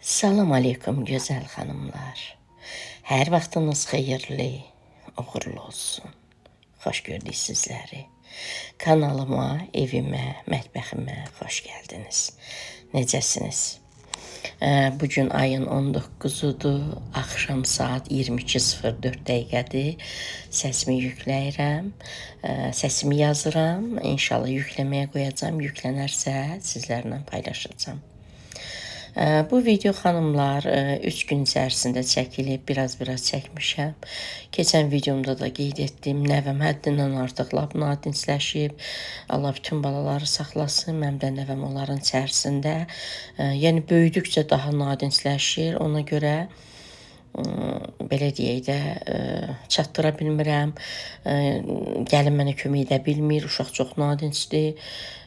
Salam aleykum gözəl xanımlar. Hər vaxtınız xeyirli, uğurlu olsun. Xoş gördük sizləri. Kanalıma, evimə, mətbəximə xoş gəldiniz. Necəsiniz? Bugün ayın 19-udur. Axşam saat 22:04 dəqiqədir. Səsimi yükləyirəm. Səsimi yazıram. İnşallah yükləməyə qoyacağam. Yüklənərsə sizlərlə paylaşacağam. Bu video xanımlar 3 gün içərisində çəkilib, biraz-biraz çəkmişəm. Keçən videomda da qeyd etdim, nəvəm həddindən artıq lap nadincləşib. Allah bütün balaları saxlasın. Mənim də nəvəm onların içərisində. Yəni böyüdükcə daha nadincləşir. Ona görə deyək də ə, çatdıra bilmirəm. Ə, Gəlin mənə kömək edə bilmir. Uşaq çox nadincdir.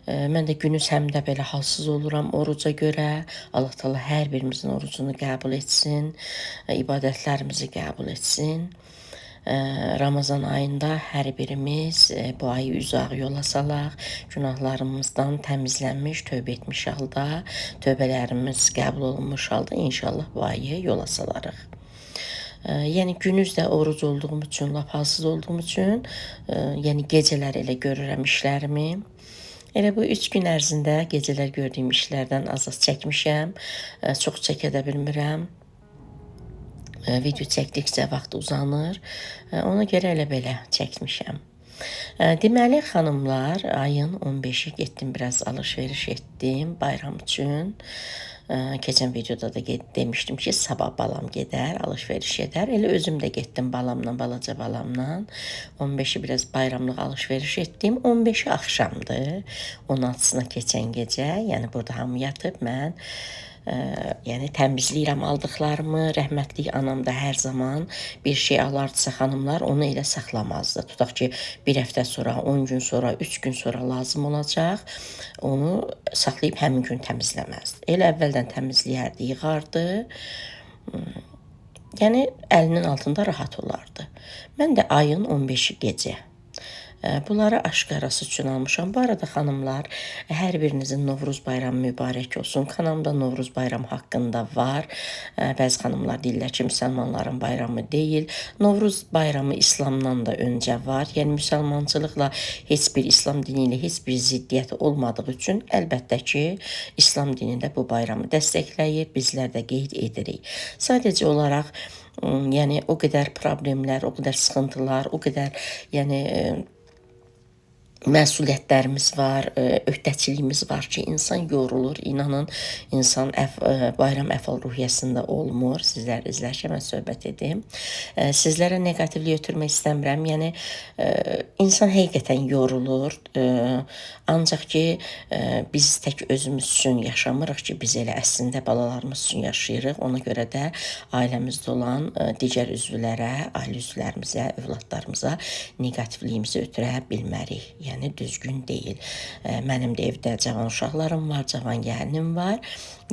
Ə, Mən də günüz həm də belə halsız oluram oruca görə. Allah Taala hər birimizin orucunu qəbul etsin. ə, ibadətlərimizi qəbul etsin. Ramazan ayında hər birimiz ə, bu ayı üzaq yola salaq, günahlarımızdan təmizlənmiş, tövbə etmiş halda, tövbələrimiz qəbul olunmuş halda inşallah bu ayı yola salarıq. Ə, Yəni gündüz də oruc olduğum üçün, lap halsız olduğum üçün, ə, yəni gecələr elə görürəm işlərimi. Elə bu 3 gün ərzində gecələr gördüyüm işlərdən az-az çəkmişəm. Ə, Çox çəkə də bilmirəm. Ə, Video çəkdikcə vaxt uzanır. Ona görə elə belə çəkmişəm. Deməli xanımlar, ayın 15-i getdim biraz alış-veriş etdim bayram üçün. Keçən videoda da demişdim ki, sabah balam gedər, alış-veriş edər. Elə özüm də getdim balamla, balaca balamla. 15-i biraz bayramlıq alış-veriş etdim. 15-i axşamdı. 16-sına keçən gecə, yəni burada hamı yatıb mən ə, yəni təmizləyirəm aldıqlarımı. Rəhmətlik anam da hər zaman bir şey alardısa xanımlar, onu elə saxlamazdı. Tutaq ki, bir həftə sonra, 10 gün sonra, 3 gün sonra lazım olacaq. Onu saxlayıb həmin gün təmizləməzdi. Elə əvvəldən təmizləyərdi, yığardı. Yəni əlinin altında rahat olardı. Mən də ayın 15-i gecə Bunları aşkarası üçün almışam. Bu arada xanımlar, hər birinizin Novruz bayramı mübarək olsun. Kanalımda Novruz bayramı haqqında var. Ə, Bəzi xanımlar deyirlər ki, müsəlmanların bayramı deyil. Novruz bayramı İslamdan da öncə var. Yəni müsəlmançılıqla heç bir İslam dini ilə heç bir ziddiyyəti olmadığı üçün əlbəttə ki, İslam dini də bu bayramı dəstəkləyir. Bizlər də qeyd edirik. Sadəcə olaraq ım, yəni o qədər problemlər, o qədər sıxıntılar, o qədər yəni ə, məsuliyyətlərimiz var, ə, öhdəçiliyimiz var ki, insan yorulur. İnanın, insan əf, ə, bayram əfal ruhiyyəsində olmur. Sizlər izlərkən mən söhbət edim. Ə, Sizlərə neqativlik ötürmək istəmirəm. Yəni insan həqiqətən yorulur. Ancaq ki, biz tək özümüz üçün yaşamırıq ki, biz elə əslində balalarımız üçün yaşayırıq. Ona görə də ailəmizdə olan digər üzvlərə, ailə üzvlərimizə, övladlarımıza neqativliyimizi ötürə bilmərik. Yəni düzgün deyil. Mənim də evdə cavan uşaqlarım var, cavan gəlinim var.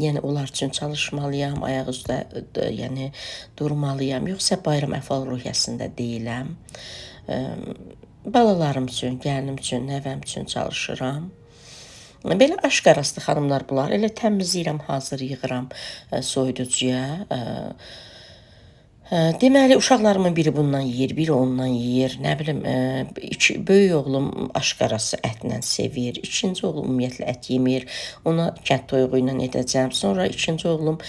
Yəni onlar üçün çalışmalıyam, ayaq üstə yəni durmalıyam. Yoxsa bayram əhval ruhiyyəsində deyiləm. Balalarım üçün, gəlinim üçün, nəvəm üçün çalışıram. Belə aşkarası xanımlar bunlar. Elə təmizləyirəm, hazır yığıram soyuducuya. Hə, Deməli uşaqlarımın biri bundan yeyir, biri ondan yeyir. Nə bilim, ə, iki böyük oğlum aşqarası ətlə sevir. İkinci oğlum ümumiyyətlə ət yemir. Ona kənd toyuğu ilə edəcəm. Sonra ikinci oğlum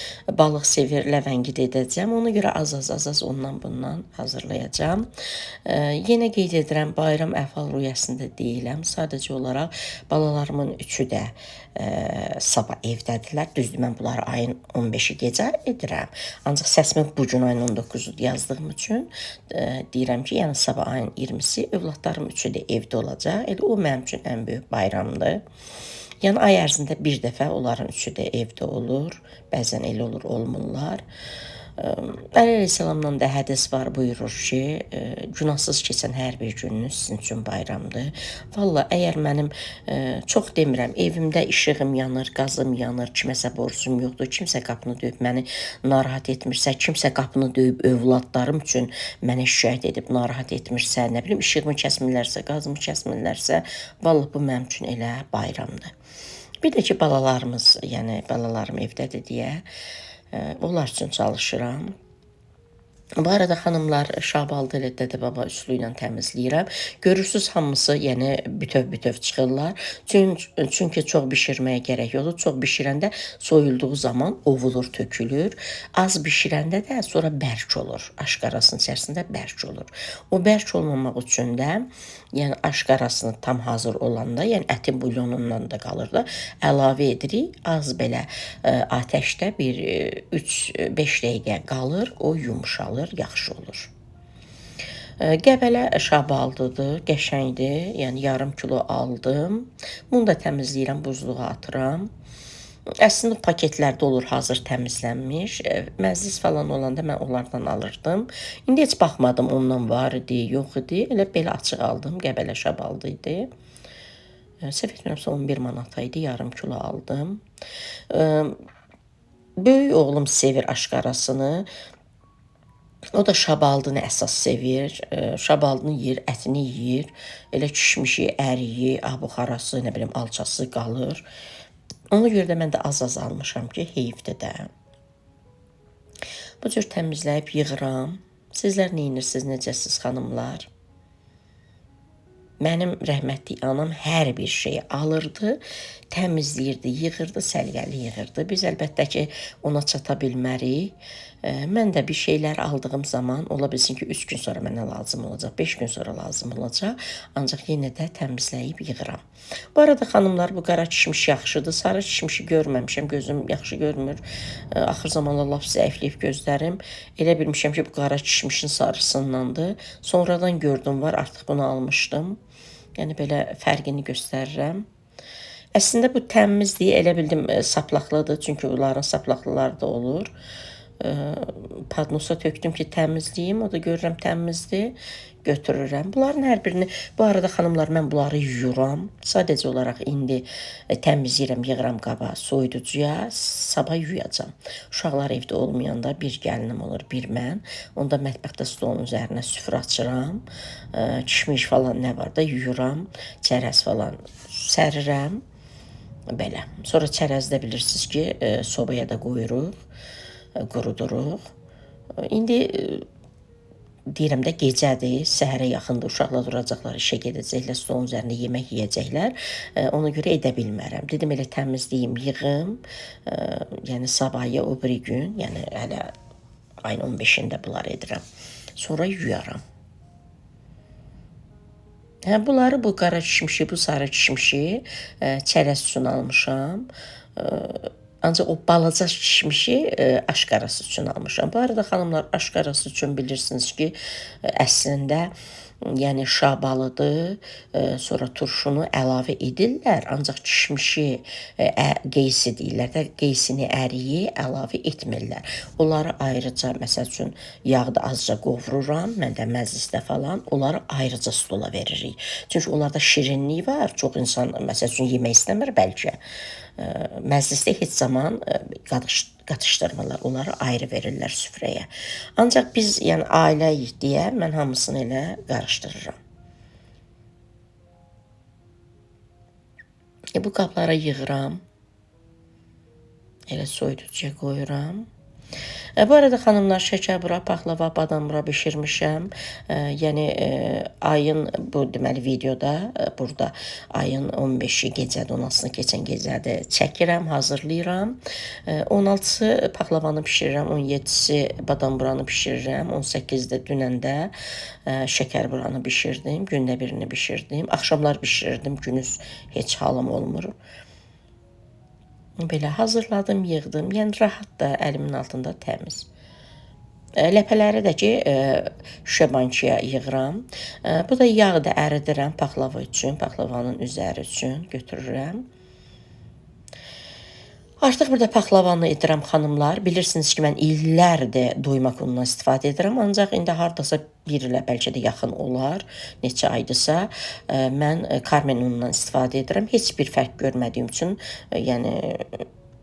balıq sevir, ləvəngi də edəcəm. Ona görə az-az az-az ondan bundan hazırlayacağam. Ə, Yenə qeyd edirəm, bayram əhval rüyəsində deyiləm. Sadəcə olaraq balalarımın üçü də ə, sabah evdədirlər. Düzdür, mən bunları ayın 15-i gecə edirəm. Ancaq səsimi bu gün ayın 19-u yazdığım üçün ə, deyirəm ki, yəni sabah ayın 20-si övladlarım üçü də evdə olacaq. Elə o mənim üçün ən böyük bayramdır. Yəni ay ərzində bir dəfə onların üçü də evdə olur. Bəzən elə olur, olmurlar. Əli əleyhissalamdan da hədis var buyurur ki, ə, günahsız keçən hər bir gününüz sizin üçün bayramdır. Valla əgər mənim ə, çox demirəm, evimdə işığım yanır, qazım yanır, kiməsə borcum yoxdur, kimsə qapını döyüb məni narahat etmirsə, kimsə qapını döyüb övladlarım üçün mənə şikayət edib narahat etmirsə, nə bilim işığımı kəsmirlərsə, qazımı kəsmirlərsə, valla bu mənim üçün elə bayramdır. Bir də ki balalarımız, yəni balalarım evdədir deyə E, üçün çalışıram. Bu arada xanımlar şabaldı ilə Dədə Baba üsulu ilə təmizləyirəm. Görürsüz hamısı yəni bütöv-bütöv çıxırlar. Çünki, çünki çox bişirməyə gərək yoxdur. Çox bişirəndə soyulduğu zaman ovulur, tökülür. Az bişirəndə də sonra bərk olur. Aşqarasının içərisində bərk olur. O bərk olmamaq üçün də yəni aşqarasını tam hazır olanda, yəni ətin bulyonundan da qalır da əlavə edirik. Az belə ə, atəşdə bir 3-5 dəqiqə qalır, o yumşalır alır, yaxşı olur. Qəbələ şabaldıdır, qəşəngdir. Yəni yarım kilo aldım. Bunu da təmizləyirəm, buzluğa atıram. Əslində paketlərdə olur hazır təmizlənmiş. Məzziz falan olanda mən onlardan alırdım. İndi heç baxmadım ondan var idi, yox idi. Elə belə açıq aldım. Qəbələ şabaldı idi. Səhv etmirəmsə 11 manata idi, yarım kilo aldım. Böyük oğlum sevir aşqarasını. O da şabaldını əsas sevir. E, şabaldını yeyir, ətini yeyir. Elə kişmişi, əriyi, abuxarası, nə bilim, alçası qalır. Ona görə də mən də az-az almışam ki, heyfdir də. Bu cür təmizləyib yığıram. Sizlər nə edirsiniz, necəsiz xanımlar? Mənim rəhmətli anam hər bir şeyi alırdı, təmizləyirdi, yığırdı, səliqəli yığırdı. Biz əlbəttə ki, ona çata bilmərik. Mən də bir şeylər aldığım zaman ola bilsin ki, 3 gün sonra mənə lazım olacaq, 5 gün sonra lazım olacaq, ancaq yenə də təmizləyib yığıram. Bu arada xanımlar, bu qara kişmiş yaxşıdır. Sarı kişmişi görməmişəm, gözüm yaxşı görmür. Axır zamanlar lap zəifləyib gözlərim. Elə bilmişəm ki, bu qara kişmişin sarısındandır. Sonradan gördüm var, artıq bunu almışdım. Yəni belə fərqini göstərirəm. Əslində bu təmizdir, elə bildim saplaqlıdır, çünki onların saplaqlıları da olur padnosa tökdüm ki, təmizləyim. O da görürəm təmizdir, götürürəm. Bunların hər birini, bu arada xanımlar, mən bunları yuyuram. Sadəcə olaraq indi e, təmizləyirəm, yığıram qaba, soyuducuya, sabah yuyacam. Uşaqlar evdə olmayanda bir gəlinim olur, bir mən. Onda mətbəxdə stolun üzərinə süfrə açıram. E, kişmiş falan nə var da yuyuram. Çərəz falan sərirəm. Belə. Sonra çərəzdə bilirsiniz ki, e, sobaya da qoyuruq quruduruq. İndi e, deyirəm də gecədir, səhərə yaxındır, uşaqlar duracaqlar, işə gedəcəklər, stolun üzərində yemək yeyəcəklər. E, ona görə edə bilmərəm. Dedim elə təmizləyim, yığım. E, yəni sabahya o biri gün, yəni hələ ayın 15-də bunlar edirəm. Sonra yuyaram. Hə, bunları bu qara kişmişi, bu sarı kişmişi çərəz üçün almışam. Ancaq o balaca şişmişi e, aşqarası üçün almışam. Bu arada xanımlar aşqarası üçün bilirsiniz ki, e, əslində yəni şabalıdır, e, sonra turşunu əlavə edirlər, ancaq kişmişi e, qeysi deyirlər də, qeysini əriyi əlavə etmirlər. Onları ayrıca məsəl üçün yağda azca qovururam, mən də məclisdə falan, onları ayrıca stola veririk. Çünki onlarda şirinlik var, çox insan məsəl üçün yemək istəmir bəlkə. E, məclisdə heç zaman qatış qatışdırmırlar, onları ayrı verirlər süfrəyə. Ancaq biz, yəni ailəyik deyə mən hamısını elə qarışdırıram. E, bu qablara yığıram. Elə soyuducuya qoyuram. E, bu arada xanımlar şəkər bura, paxlava, badam bura bişirmişəm. E, yəni e, ayın bu deməli videoda e, burada ayın 15-i gecədə 16-sını keçən gecədə çəkirəm, hazırlayıram. E, 16-sı paxlavanı bişirirəm, 17-si badam buranı bişirirəm, 18-də dünəndə e, şəkər buranı bişirdim, gündə birini bişirdim. Axşamlar bişirirdim, günüz heç halım olmur. Belə hazırladım, yığdım. Yəni rahat da əlimin altında təmiz. E, ləpələri də ki, e, şüşə bankaya yığıram. E, bu da yağı da əridirəm paxlava üçün, paxlavanın üzəri üçün götürürəm. Artıq burada paxlavanı edirəm xanımlar. Bilirsiniz ki, mən illərdir doymaq unundan istifadə edirəm, ancaq indi hardasa bir ilə bəlkə də yaxın olar, neçə aydısa, e, mən karmen unundan istifadə edirəm. Heç bir fərq görmədiyim üçün, e, yəni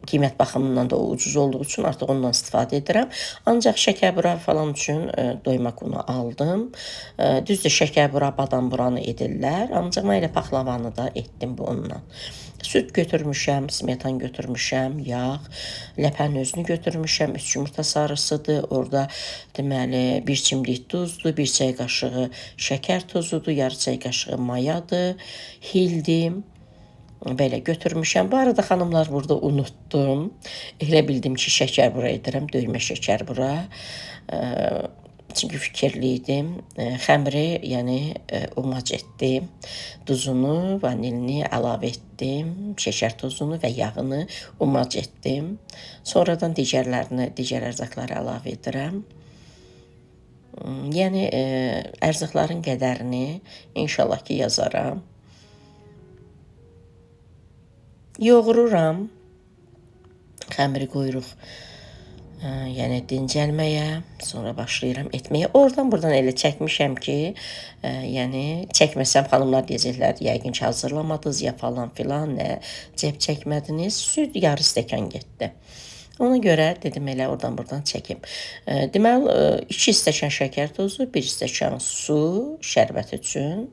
qiymət baxımından da ucuz olduğu üçün artıq ondan istifadə edirəm. Ancaq şəkərbura falan üçün e, doymaq unu aldım. Düzdür, şəkərbura, badam buranı edirlər, ancaq mən elə paxlavanı da etdim bu onunla. Süt götürmüşəm, smetan götürmüşəm, yağ, ləpənin özünü götürmüşəm, üç yumurta sarısıdır. Orada deməli bir çimdik duzdur, bir çay qaşığı şəkər tozudur, yarı çay qaşığı mayadır, hildim. Belə götürmüşəm. Bu arada xanımlar burada unutdum. Elə bildim ki, şəkər bura edirəm, döymə şəkər bura. Çünki fikirli idim. Ə, Xəmiri, yəni ə, umac etdim. Duzunu, vanilini əlavə etdim, şəkər tozunu və yağını umac etdim. Sonradan digərlərini, digər ərzaqları əlavə edirəm. Yəni ə, ərzaqların qədərini inşallah ki yazaram. Yoğururam. Xəmiri qoyuruq. Ə, yəni dincəlməyə, sonra başlayıram etməyə. Oradan buradan elə çəkmişəm ki, ə, yəni çəkməsəm xanımlar deyəcəklər, yəqin ki hazırlamadınız ya falan filan, nə cəb çəkmədiniz. Süd yarı stəkan getdi. Ona görə dedim elə oradan buradan çəkim. Ə, Deməli 2 stəkan şəkər tozu, 1 stəkan su, şərbət üçün,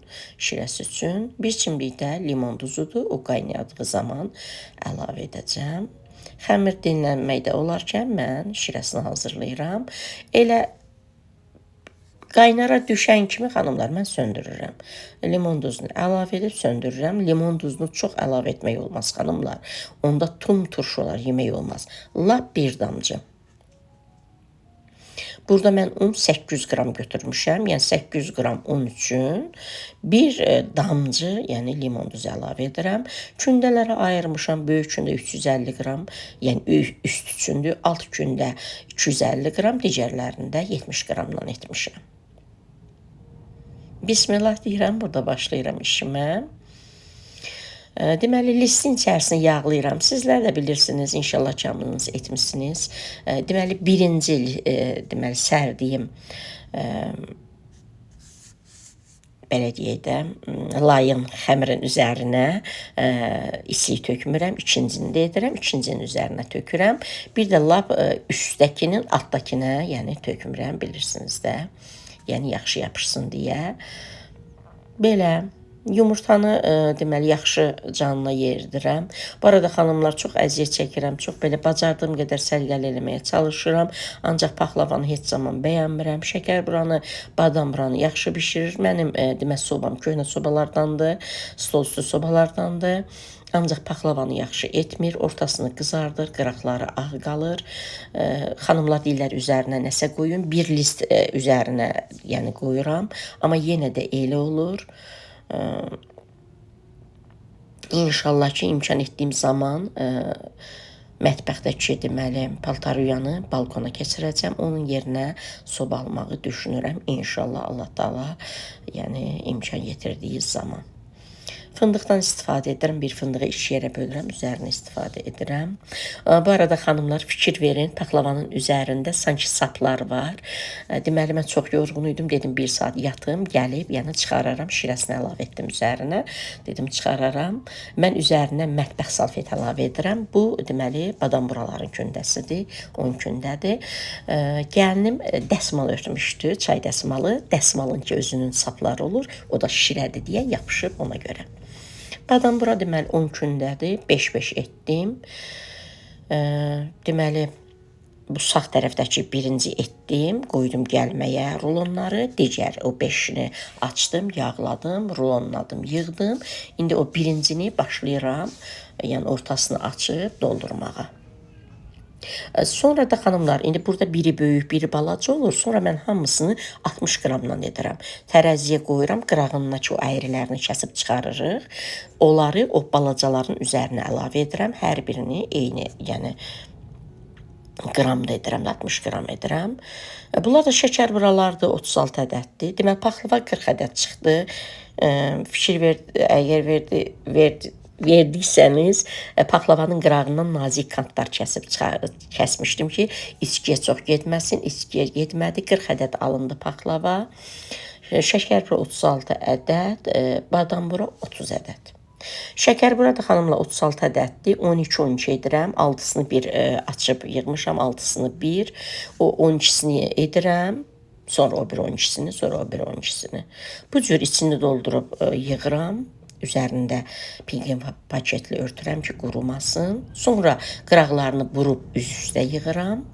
şirəsi üçün, 1 çimdik də limon duzudur. O qaynadığı zaman əlavə edəcəm. Xəmir dinlənməkdə olarkən mən şirəsini hazırlayıram. Elə qaynara düşən kimi xanımlar mən söndürürəm. Limon duzunu əlavə edib söndürürəm. Limon duzunu çox əlavə etmək olmaz xanımlar. Onda tum turşu olar, yemək olmaz. Lap bir damcı. Burada mən un 800 qram götürmüşəm. Yəni 800 qram un üçün bir e, damcı, yəni limon duzu əlavə edirəm. Kündələrə ayırmışam. Böyük kündə 350 qram, yəni üst üçündür. Alt kündə 250 qram, digərlərində 70 qramdan etmişəm. Bismillah deyirəm, burada başlayıram işimə. Ə, Deməli listin içərisini yağlayıram. Sizlər də bilirsiniz, inşallah camınız etmisiniz. Ə, Deməli birinci e, deməli sərdiyim belə deyək də, layın xəmirin üzərinə ə, isik tökmürəm, ikincini də edirəm, ikincinin üzərinə tökürəm. Bir də lap ə, üstdəkinin altdakına, yəni tökmürəm, bilirsiniz də. Yəni yaxşı yapışsın deyə. Belə yumurtanı ə, deməli yaxşı canına yeridirəm. Bu arada xanımlar çox əziyyət çəkirəm. Çox belə bacardığım qədər səliqəli eləməyə çalışıram. Ancaq paxlavanı heç zaman bəyənmirəm. Şəkər buranı, badam buranı yaxşı bişirir. Mənim ə, demək sobam köhnə sobalardandır, stol üstü sobalardandır. Ancaq paxlavanı yaxşı etmir, ortasını qızardır, qıraqları ağ qalır. Ə, xanımlar deyirlər üzərinə nəsə qoyun. Bir list ə, üzərinə, yəni qoyuram, amma yenə də elə olur. İnşallah ki, imkan etdiyim zaman ə, mətbəxdəki deməli paltaruyanı balkona keçirəcəm. Onun yerinə soba almağı düşünürəm. İnşallah Allah Taala yəni imkan yetirdiyi zaman. Fındıqdan istifadə edirəm. Bir fındığı iki yerə bölürəm, üzərinə istifadə edirəm. Bu arada xanımlar fikir verin, paxlavanın üzərində sanki saplar var. Deməli mən çox yorğun idim, dedim 1 saat yatım, gəlib, yəni çıxararam, şirəsini əlavə etdim üzərinə. Dedim çıxararam. Mən üzərinə mətbəx salfet əlavə edirəm. Bu deməli badam buraların kündəsidir, 10 kündədir. Ə, Gəlinim dəsmal örtmüşdü, çay dəsmalı. Dəsmalın ki özünün sapları olur, o da şirədir deyə yapışıb ona görə. Badam bura deməli 10 gündədir. 5-5 etdim. Ə, deməli bu sağ tərəfdəki birinci etdim, qoydum gəlməyə rulonları, digər o 5-ini açdım, yağladım, rulonladım, yığdım. İndi o birincini başlayıram, yəni ortasını açıb doldurmağa. Ə, Sonra da xanımlar, indi burada biri böyük, biri balaca olur. Sonra mən hamısını 60 qramdan edirəm. Tərəziyə qoyuram, qırağındakı o əyrilərini kəsib çıxarırıq. Onları o balacaların üzərinə əlavə edirəm. Hər birini eyni, yəni qram da edirəm, 60 qram edirəm. E, Bunlar da şəkər buralardır, 36 ədəddir. Demək paxlava 40 ədəd çıxdı. E, Fikir ver, əgər verdi, verdi verdiysəniz e, paxlavanın qırağından nazik kantlar kəsib kəsmişdim ki, içkiyə çox getməsin. İçkiyə getmədi. 40 ədəd alındı paxlava. E, Şəkər bura 36 ədəd, e, badam bura 30 ədəd. Şəkər burada xanımla 36 ədəddir. 12-12 edirəm. 6-sını bir ə, açıb yığmışam, 6-sını bir. O 12-sini edirəm. Sonra o bir 12-sini, sonra o bir 12-sini. Bu cür içini doldurub ə, yığıram. Üzərində pa- paketli örtürəm ki, qurumasın. Sonra qıraqlarını burub üz üstə yığıram.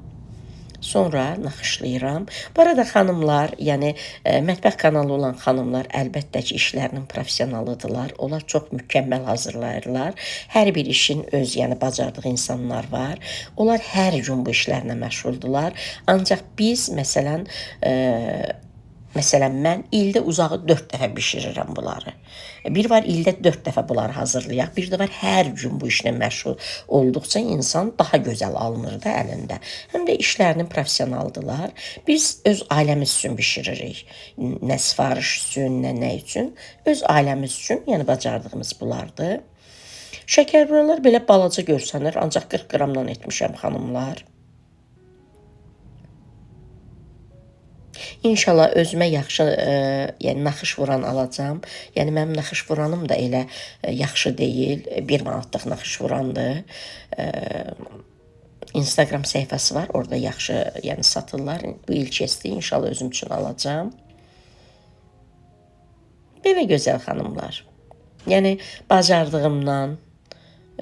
Sonra naxışlayıram. Bu arada xanımlar, yəni e, mətbəx kanalı olan xanımlar əlbəttə ki, işlərinin professionalıdırlar. Onlar çox mükəmməl hazırlayırlar. Hər bir işin öz, yəni bacardığı insanlar var. Onlar hər gün bu işlərlə məşğuldurlar. Ancaq biz məsələn e, Məsələn, mən ildə uzağı 4 dəfə bişirirəm bunları. Bir var ildə 4 dəfə bunları hazırlayaq, bir də var hər gün bu işlə məşğul olduqca insan daha gözəl alınır da əlində. Həm də işlərinin professionaldılar. Biz öz ailəmiz üçün bişiririk. Nə sifariş üçün, nə nə üçün? Öz ailəmiz üçün, yəni bacardığımız bunlardır. Şəkərburalar belə balaca görsənir, ancaq 40 qramdan etmişəm xanımlar. İnşallah özümə yaxşı, e, yəni naxış vuran alacağam. Yəni mənim naxış vuranım da elə e, yaxşı deyil. 1 manatlıq naxış vurandır. E, Instagram səhifəsi var. Orada yaxşı, yəni satırlar. Bu il keçdi. İnşallah özüm üçün alacağam. Belə gözəl xanımlar. Yəni bacardığımdan,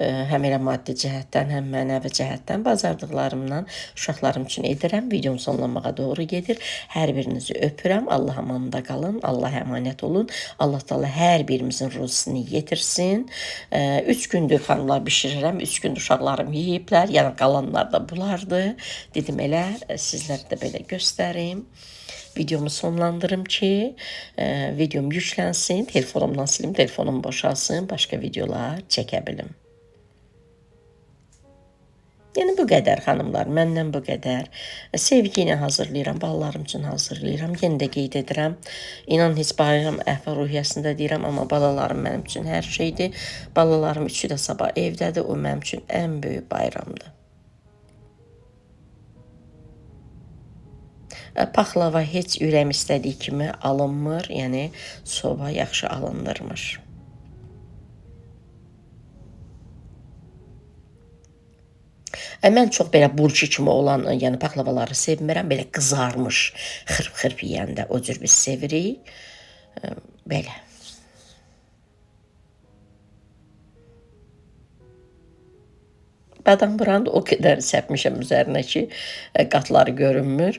həm elə maddi cəhətdən, həm mənəvi cəhətdən bacardıqlarımdan uşaqlarım üçün edirəm. Videom sonlanmağa doğru gedir. Hər birinizi öpürəm. Allah amanında qalın. Allah əmanət olun. Allah Taala hər birimizin ruzisini yetirsin. 3 gündür xanımlar bişirirəm. 3 gündür uşaqlarım yeyiblər. Yəni qalanlar da bulardı. Dedim elə e, sizlərə də belə göstərim. Videomu sonlandırım ki, e, videom yüklənsin, telefonumdan silim, telefonum boşalsın, başqa videolar çəkə. Yəni bu qədər xanımlar, məndən bu qədər. Sevgi ilə hazırlayıram, balalarım üçün hazırlayıram. Yenə də qeyd edirəm. İnan heç bayram əhval-ruhiyyəsində deyirəm, amma balalarım mənim üçün hər şeydir. Balalarım üçü də sabah evdədir. O mənim üçün ən böyük bayramdır. E, Paxlava heç ürəyim istədiyi kimi alınmır, yəni soba yaxşı alındırmır. Mən çox belə burcu kimi olan, yəni paxlavaları sevmirəm. Belə qızarmış, xırp-xırp yeyəndə o cür biz sevirik. Belə. Badam buranı o qədər səpmişəm üzərinə ki, qatları görünmür.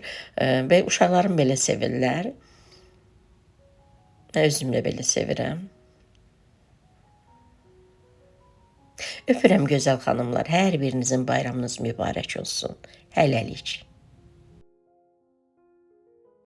Və uşaqlarım belə sevirlər. Özüm də belə sevirəm. Öpürəm gözəl xanımlar. Hər birinizin bayramınız mübarək olsun. Hələlik.